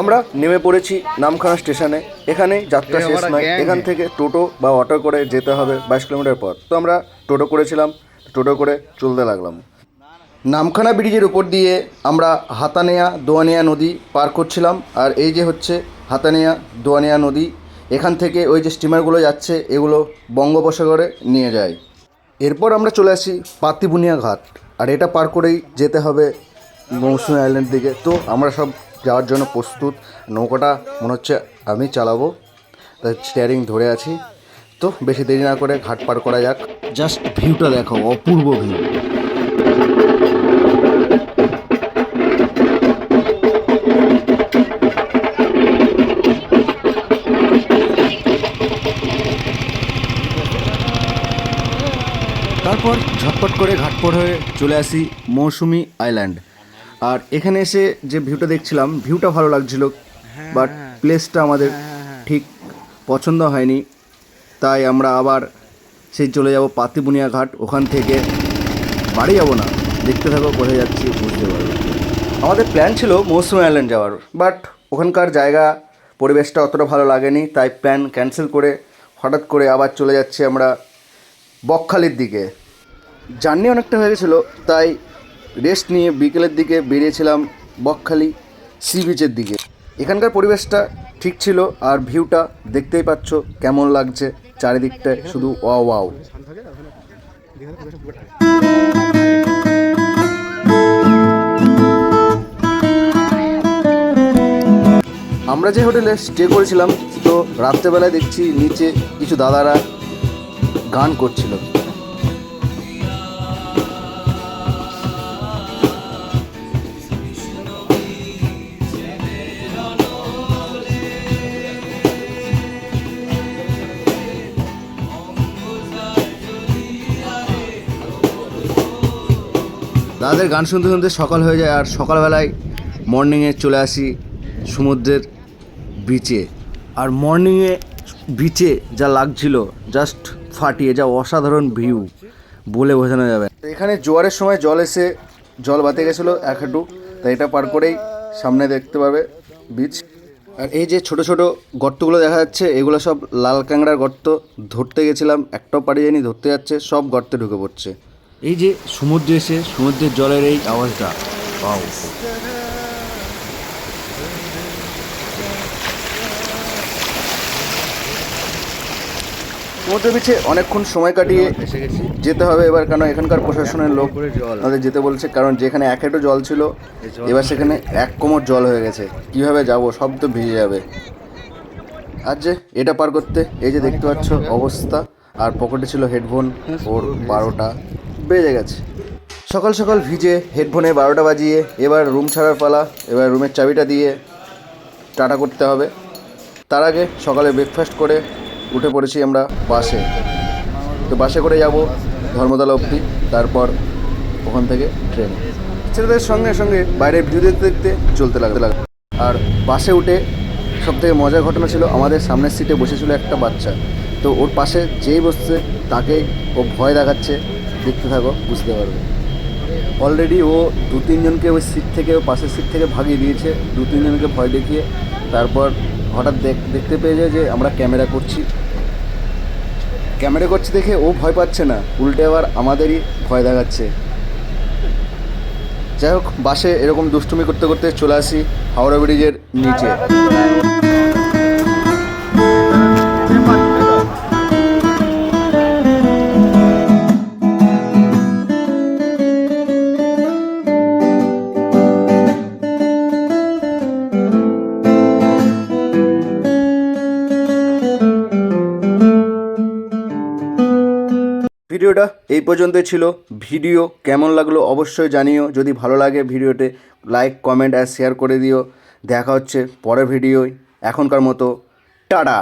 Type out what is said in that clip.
আমরা নেমে পড়েছি নামখানা স্টেশনে। এখানেই যাত্রা শেষ নয়। এখান থেকে টোটো বা অটো করে যেতে হবে বাইশ কিলোমিটার পথ। তো আমরা টোটো করেছিলাম টোটো করে চলতে লাগলাম। নামখানা ব্রিজের উপর দিয়ে আমরা হাতানিয়া দোয়ানিয়া নদী পার করছিলাম আর এই যে হচ্ছে হাতানিয়া দোয়ানিয়া নদী এখান থেকে ওই যে স্টিমারগুলো যাচ্ছে এগুলো বঙ্গোপসাগরে নিয়ে যায়। এরপর আমরা চলে আসি পাতিবুনিয়া ঘাট আর এটা পার করেই যেতে হবে মৌসুমী আইল্যান্ড দিকে। তো আমরা সব যাওয়ার জন্য প্রস্তুত। নৌকাটা মনে হচ্ছে আমি চালাবো। তাই স্টিয়ারিং ধরে আছি। তো বেশি দেরি না করে ঘাট পার করা যাক। জাস্ট ভিউটা দেখো, অপূর্ব ভিউ তারপর ঝটপট করে ঘাটপট হয়ে চলে আসি মৌসুমি আইল্যান্ড আর এখানে এসে যে ভিউটা দেখছিলাম ভিউটা ভালো লাগছিল বাট প্লেসটা আমাদের ঠিক পছন্দ হয়নি। তাই আমরা আবার সেই চলে যাব পাতিবুনিয়া ঘাট ওখান থেকে বাড়ি যাব না। দেখতে থাকো কোথায় যাচ্ছি বুঝতে পারব। আমাদের প্ল্যান ছিল মৌসুমি আইল্যান্ড যাওয়ার বাট ওখানকার জায়গা পরিবেশটা অতটা ভালো লাগেনি। তাই প্ল্যান ক্যান্সেল করে হঠাৎ করে আবার চলে যাচ্ছি আমরা বকখালির দিকে। জার্নি অনেকটা হয়ে গেছিল তাই রেস্ট নিয়ে বিকেলের দিকে বেরিয়েছিলাম বকখালি সি বিচের দিকে। এখানকার পরিবেশটা ঠিক ছিল আর ভিউটা দেখতেই পাচ্ছ কেমন লাগছে চারিদিকটায়, শুধু ওয়াও ওয়াও। আমরা যে হোটেলে স্টে করেছিলাম, তো রাত্রেবেলায় দেখছি নিচে কিছু দাদারা গান করছিল। দাদাদের গান শুনতে শুনতে সকাল হয়ে যায় আর সকালবেলায় মর্নিংয়ে চলে আসি সমুদ্রের বিচে আর মর্নিংয়ে বিচে যা লাগছিল জাস্ট ফাটিয়ে, যা অসাধারণ ভিউ বলে বোঝানো যাবে। এখানে জোয়ারের সময় জল এসে, জল বাতে গেছিল এক হাঁটু, তাই এটা পার করেই সামনে দেখতে পাবে বিচ আর এই যে ছোট ছোট গর্তগুলো দেখা যাচ্ছে, এগুলো সব লাল কাঁকড়ার গর্ত। ধরতে গেছিলাম, একটাও পাড়ি যায়নি, ধরতে যাচ্ছে, সব গর্তে ঢুকে পড়ছে। এই যে সমুদ্রে এসে সমুদ্রের জলের এই আওয়াজটা পাও সমুদ্র বিচে অনেকক্ষণ সময় কাটিয়ে এসে গেছি। যেতে হবে এবার কেন এখানকার প্রশাসনের লোক আমাদের যেতে বলছে কারণ যেখানে এক হেঁটু জল ছিল এবার সেখানে এক কোমর জল হয়ে গেছে। কীভাবে যাব? সব তো ভিজে যাবে। আর যে এটা পার করতে এই যে দেখতে পাচ্ছ অবস্থা। আর পকেটে ছিল হেডফোন ওর বারোটা। বেজে গেছে। সকাল সকাল ভিজে হেডফোনে বারোটা বাজিয়ে এবার রুম ছাড়ার পালা, এবার রুমের চাবিটা দিয়ে টাটা করতে হবে। তার আগে সকালে ব্রেকফাস্ট করে উঠে পড়েছি আমরা বাসে। তো বাসে করে যাব ধর্মতলা অবধি, তারপর ওখান থেকে ট্রেন ছেলেদের সঙ্গে সঙ্গে বাইরে ভিউ দেখতে দেখতে চলতে লাগতে লাগল। আর বাসে উঠে সব থেকে মজার ঘটনা ছিল আমাদের সামনের সিটে বসেছিল একটা বাচ্চা। তো ওর পাশে যেই বসছে তাকে ও ভয় দেখাচ্ছে। দেখতে থাকো, বুঝতে পারবে। অলরেডি ও দু তিনজনকে ওই সিট থেকে, ও পাশের সিট থেকে ভাগিয়ে দিয়েছে। দু তিনজনকে ভয় দেখিয়ে, তারপর হঠাৎ দেখ, দেখতে পেয়ে যায় যে আমরা ক্যামেরা করছি। ক্যামেরা করছি দেখে ও ভয় পাচ্ছে না। উল্টে আবার আমাদেরই ভয় দেখাচ্ছে। যাই হোক, বাসে এরকম দুষ্টুমি করতে করতে চলে আসি হাওড়া ব্রিজের নিচে। ভিডিওটা এই পর্যন্তই ছিল। ভিডিও কেমন লাগল অবশ্যই জানিও। যদি ভালো লাগে ভিডিওতে লাইক কমেন্ট আর শেয়ার করে দিও। দেখা হচ্ছে পরের ভিডিওয়। এখনকার মতো, টাটা!